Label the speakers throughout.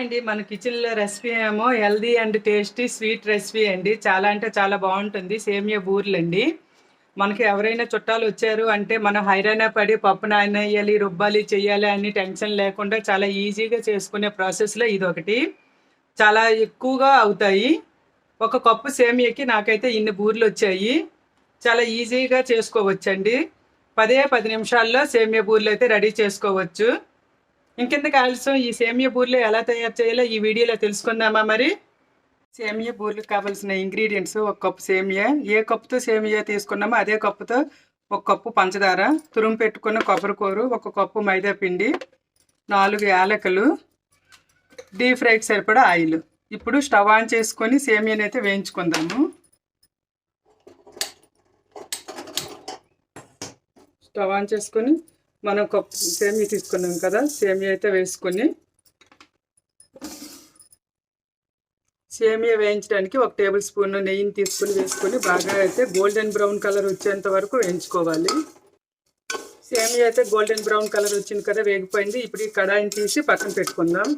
Speaker 1: అండి. మన కిచెన్లో రెసిపీ ఏమో healthy and tasty sweet recipe అండి. చాలా అంటే చాలా బాగుంటుంది. సేమియా బూర్లు అండి మనకి ఎవరైనా చుట్టాలు వచ్చారు అంటే మనం హైరాణ పడి పప్పు నానేయాలి రుబ్బాలి చేయాలి అని టెన్షన్ లేకుండా చాలా ఈజీగా చేసుకునే ప్రాసెస్లో ఇది ఒకటి చాలా ఎక్కువగా అవుతాయి. ఒక కప్పు సేమియాకి నాకైతే ఇన్ని బూర్లు వచ్చాయి. చాలా ఈజీగా చేసుకోవచ్చండి. పదే పది నిమిషాల్లో సేమియా బూర్లు అయితే రెడీ చేసుకోవచ్చు. ఇంకెందుకు ఆలస్యం? ఈ సేమియా బూర్లు ఎలా తయారు చేయాలో ఈ వీడియోలో తెలుసుకుందామా మరి? సేమియా బూర్లకు కావాల్సిన ఇంగ్రీడియంట్స్ ఒక కప్పు సేమియా. ఏ కప్పుతో సేమియా తీసుకున్నామో అదే కప్పుతో ఒక కప్పు పంచదార తురుము పెట్టుకున్న కొబ్బరికూరు ఒక కప్పు మైదా పిండి నాలుగు యాలకులు డీప్ ఫ్రైకి సరిపడా ఆయిల్. ఇప్పుడు స్టవ్ ఆన్ చేసుకొని సేమియాని అయితే వేయించుకుందాము. స్టవ్ ఆన్ చేసుకొని మనం కప్పు సేమియా తీసుకున్నాం కదా సేమియా అయితే వేసుకొని సేమియా వేయించడానికి ఒక టేబుల్ స్పూన్ నెయ్యిని తీసుకుని వేసుకొని బాగా అయితే గోల్డెన్ బ్రౌన్ కలర్ వచ్చేంత వరకు వేయించుకోవాలి. సేమియా అయితే గోల్డెన్ బ్రౌన్ కలర్ వచ్చింది కదా వేగిపోయింది. ఇప్పుడు ఈ కడాయిని తీసి పక్కన పెట్టుకుందాం.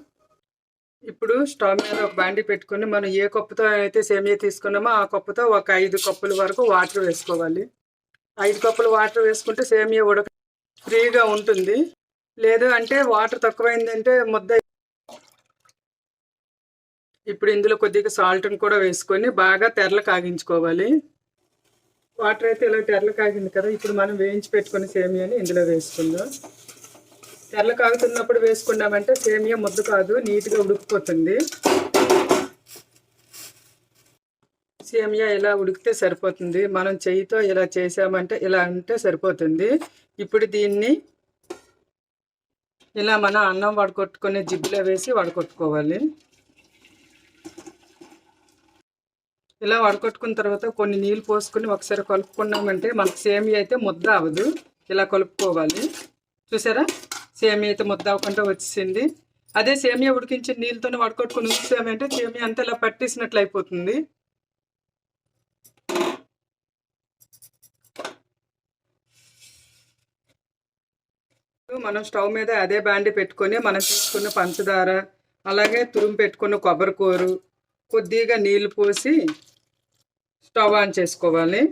Speaker 1: ఇప్పుడు స్టవ్ మీద ఒక బాండి పెట్టుకొని మనం ఏ కప్పుతో అయితే సేమియా తీసుకున్నామో ఆ కప్పుతో ఒక ఐదు కప్పుల వరకు వాటర్ వేసుకోవాలి. ఐదు కప్పులు వాటర్ వేసుకుంటే సేమియా ఉడక ఫ్రీగా ఉంటుంది. లేదు అంటే వాటర్ తక్కువైందంటే ముద్ద ఇప్పుడు ఇందులో కొద్దిగా సాల్ట్ని కూడా వేసుకొని బాగా తెరలు కాగించుకోవాలి. వాటర్ అయితే ఇలా తెరలు కాగింది కదా ఇప్పుడు మనం వేయించి పెట్టుకుని సేమియాని ఇందులో వేసుకుందాం. తెరలు కాగుతున్నప్పుడు వేసుకున్నామంటే సేమియా ముద్ద కాదు నీట్గా ఉడికిపోతుంది. సేమియా ఇలా ఉడికితే సరిపోతుంది. మనం చెయ్యితో ఇలా చేసామంటే ఇలా అంటే సరిపోతుంది. ఇప్పుడు దీన్ని ఇలా మన అన్నం వడకొట్టుకునే జిబ్బులో వేసి వడకొట్టుకోవాలి ఇలా వడకొట్టుకున్న తర్వాత కొన్ని నీళ్ళు పోసుకొని ఒకసారి కలుపుకున్నామంటే మనకు సేమియా అయితే ముద్ద అవ్వదు. ఇలా కలుపుకోవాలి. చూసారా? సేమియా అయితే ముద్ద అవ్వకుండా వచ్చేసింది. అదే సేమియా ఉడికించిన నీళ్ళతోనే వడకొట్టుకుని ఉంచామంటే సేమియా అంతా ఇలా పట్టేసినట్లు అయిపోతుంది. మనం స్టవ్ మీద అదే బాండి పెట్టుకొని మనం తీసుకున్న పంచదార అలాగే తురుము పెట్టుకున్న కొబ్బరికూరు కొద్దిగా నీళ్ళు పోసి స్టవ్ ఆన్ చేసుకోవాలి.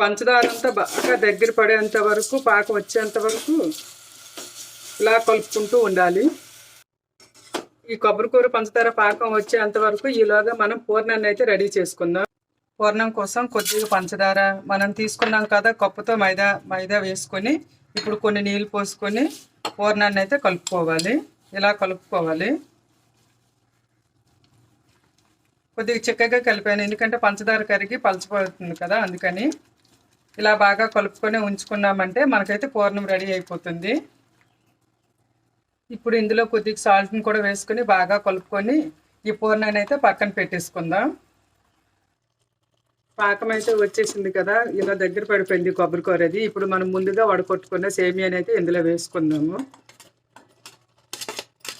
Speaker 1: పంచదార అంతా బాగా దగ్గర పడేంత వరకు పాక వచ్చేంత వరకు ఇలా కలుపుకుంటూ ఉండాలి. ఈ కొబ్బరికూర పంచదార పాకం వచ్చేంత వరకు ఈలోగా మనం పూర్ణాన్ని అయితే రెడీ చేసుకుందాం. పూర్ణం కోసం కొద్దిగా పంచదార మనం తీసుకున్నాం కదా కప్పుతో మైదా మైదా వేసుకొని ఇప్పుడు కొన్ని నీళ్ళు పోసుకొని పూర్ణాన్ని అయితే కలుపుకోవాలి. ఇలా కలుపుకోవాలి. కొద్దిగా చిక్కగా కలిపాను ఎందుకంటే పంచదార కరిగి పలచిపోతుంది కదా అందుకని. ఇలా బాగా కలుపుకొని ఉంచుకున్నామంటే మనకైతే పూర్ణం రెడీ అయిపోతుంది. ఇప్పుడు ఇందులో కొద్దిగా సాల్ట్ని కూడా వేసుకొని బాగా కలుపుకొని ఈ పూర్ణాన్ని అయితే పక్కన పెట్టేసుకుందాం. పాకం అయితే వచ్చేసింది కదా ఇలా దగ్గర పడిపోయింది కొబ్బరికూర అది ఇప్పుడు మనం ముందుగా వడకొట్టుకున్న సేమియాని అయితే ఇందులో వేసుకుందాము.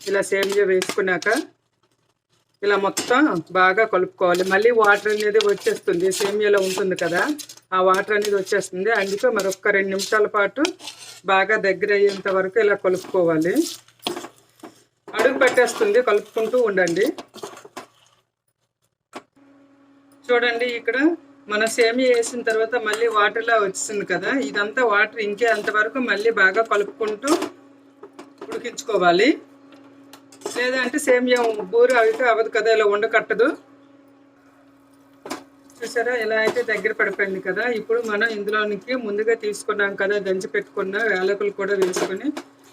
Speaker 1: ఇలా సేమియా వేసుకున్నాక ఇలా మొత్తం బాగా కలుపుకోవాలి. మళ్ళీ వాటర్ అనేది వచ్చేస్తుంది సేమియాలో ఉంటుంది కదా ఆ వాటర్ అనేది వచ్చేస్తుంది. అందుకే మరొక రెండు నిమిషాల పాటు బాగా దగ్గర అయ్యేంత వరకు ఇలా కలుపుకోవాలి. అడుగు పెట్టేస్తుంది కలుపుకుంటూ ఉండండి. చూడండి ఇక్కడ మన సేమియా వేసిన తర్వాత మళ్ళీ వాటర్లా వచ్చింది కదా. ఇదంతా వాటర్ ఇంకే అంతవరకు మళ్ళీ బాగా కలుపుకుంటూ ఉడికించుకోవాలి. లేదంటే సేమియా బూర అయితే అవ్వదు కదా ఇలా ఉండకట్టదు చూసారా? ఇలా అయితే దగ్గర పడిపోయింది కదా. ఇప్పుడు మనం ఇందులోనికి ముందుగా తీసుకున్నాం కదా దంచి పెట్టుకున్న వేలకులు కూడా వేసుకొని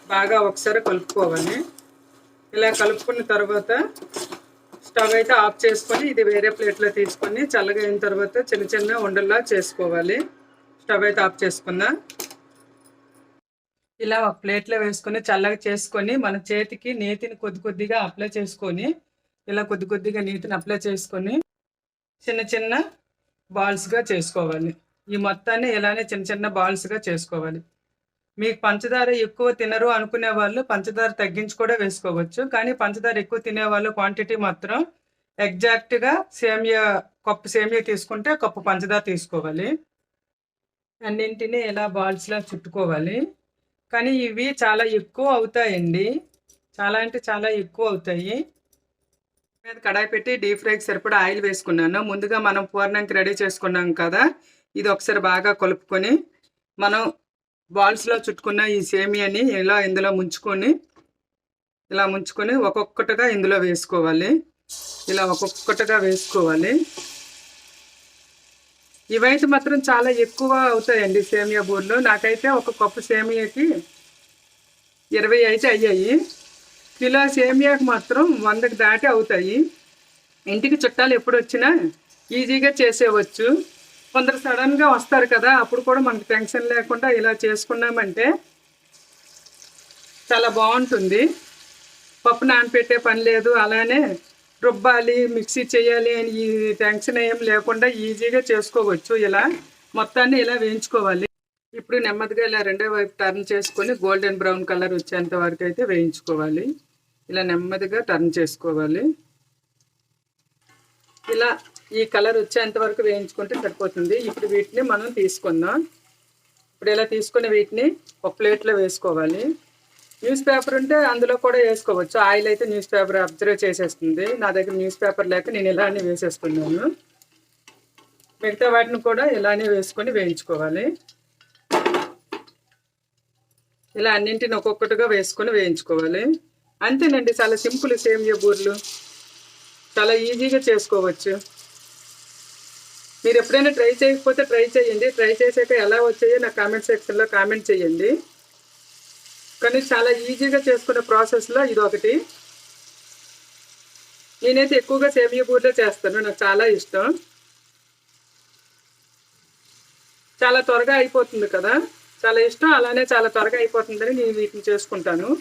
Speaker 1: బాగా ఒకసారి కలుపుకోవాలి. ఇలా కలుపుకున్న తర్వాత స్టవ్ అయితే ఆఫ్ చేసుకొని ఇది వేరే ప్లేట్లో తీసుకొని చల్లగా అయిన తర్వాత చిన్న చిన్న ఉండల్లా చేసుకోవాలి. స్టవ్ అయితే ఆఫ్ చేసుకుందా? ఇలా ఒక ప్లేట్లో వేసుకొని చల్లగా చేసుకొని మన చేతికి నీతిని కొద్ది కొద్దిగా అప్లై చేసుకొని ఇలా కొద్ది కొద్దిగా నీటిని అప్లై చేసుకొని చిన్న చిన్న బాల్స్గా చేసుకోవాలి. ఈ మొత్తాన్ని ఇలానే చిన్న చిన్న బాల్స్గా చేసుకోవాలి. మీకు పంచదార ఎక్కువ తినరు అనుకునే వాళ్ళు పంచదార తగ్గించి కూడా వేసుకోవచ్చు. కానీ పంచదార ఎక్కువ తినే వాళ్ళు క్వాంటిటీ మాత్రం ఎగ్జాక్ట్గా సేమియా కప్పు సేమియా తీసుకుంటే కప్పు పంచదార తీసుకోవాలి. అన్నింటినీ ఇలా బాల్స్లా చుట్టుకోవాలి. కానీ ఇవి చాలా ఎక్కువ అవుతాయండి. చాలా అంటే చాలా ఎక్కువ అవుతాయి. మీద కడాయి పెట్టి డీప్ ఫ్రైకి సరిపడా ఆయిల్ వేసుకున్నాను. ముందుగా మనం పూర్ణానికి రెడీ చేసుకున్నాం కదా ఇది ఒకసారి బాగా కలుపుకొని మనం బాల్స్లో చుట్టుకున్న ఈ సేమియాని ఇలా ఇందులో ముంచుకొని ఇలా ముంచుకొని ఒక్కొక్కటిగా ఇందులో వేసుకోవాలి. ఇలా ఒక్కొక్కటిగా వేసుకోవాలి. ఇవైతే మాత్రం చాలా ఎక్కువ అవుతాయండి సేమియా బూర్లు. నాకైతే ఒక కప్పు సేమియాకి ఇరవై అయితే అయ్యాయి. కిలో సేమియాకి మాత్రం వందకి దాటి అవుతాయి. ఇంటికి చుట్టాలు ఎప్పుడు వచ్చినా ఈజీగా చేసేవచ్చు. కొందరు సడన్గా వస్తారు కదా అప్పుడు కూడా మనకు టెన్షన్ లేకుండా ఇలా చేసుకున్నామంటే చాలా బాగుంటుంది. పప్పు నానపెట్టే పని లేదు అలానే రుబ్బాలి మిక్సీ చేయాలి అని ఈ టెన్షన్ ఏం లేకుండా ఈజీగా చేసుకోవచ్చు. ఇలా మొత్తాన్ని ఇలా వేయించుకోవాలి. ఇప్పుడు నెమ్మదిగా ఇలా రెండో వైపు టర్న్ చేసుకొని గోల్డెన్ బ్రౌన్ కలర్ వచ్చేంత వరకు అయితే వేయించుకోవాలి. ఇలా నెమ్మదిగా టర్న్ చేసుకోవాలి. ఇలా ఈ కలర్ వచ్చేంత వరకు వేయించుకుంటే సరిపోతుంది. ఇప్పుడు వీటిని మనం తీసుకుందాం. ఇప్పుడు ఇలా తీసుకుని వీటిని ఒక ప్లేట్లో వేసుకోవాలి. న్యూస్ పేపర్ ఉంటే అందులో కూడా వేసుకోవచ్చు. ఆయిల్ అయితే న్యూస్ పేపర్ అబ్జర్వ్ చేసేస్తుంది. నా దగ్గర న్యూస్ పేపర్ లేక నేను ఇలానే వేసేసుకున్నాను. మిగతా వాటిని కూడా ఇలానే వేసుకొని వేయించుకోవాలి. ఇలా అన్నింటిని ఒక్కొక్కటిగా వేసుకొని వేయించుకోవాలి. అంతేనండి చాలా సింపుల్ సేమియా బూర్లు. చాలా ఈజీగా చేసుకోవచ్చు. మీరు ఎప్పుడైనా ట్రై చేయకపోతే ట్రై చేయండి. ట్రై చేసాక ఎలా వచ్చాయో నా కామెంట్ సెక్షన్లో కామెంట్ చేయండి. కానీ చాలా ఈజీగా చేసుకునే ప్రాసెస్లో ఇది ఒకటి నేనైతే ఎక్కువగా సేమియా బూర్లే చేస్తాను. నాకు చాలా ఇష్టం. చాలా త్వరగా అయిపోతుంది కదా. చాలా ఇష్టం. అలానే చాలా త్వరగా అయిపోతుందని నేను వీటిని చేసుకుంటాను.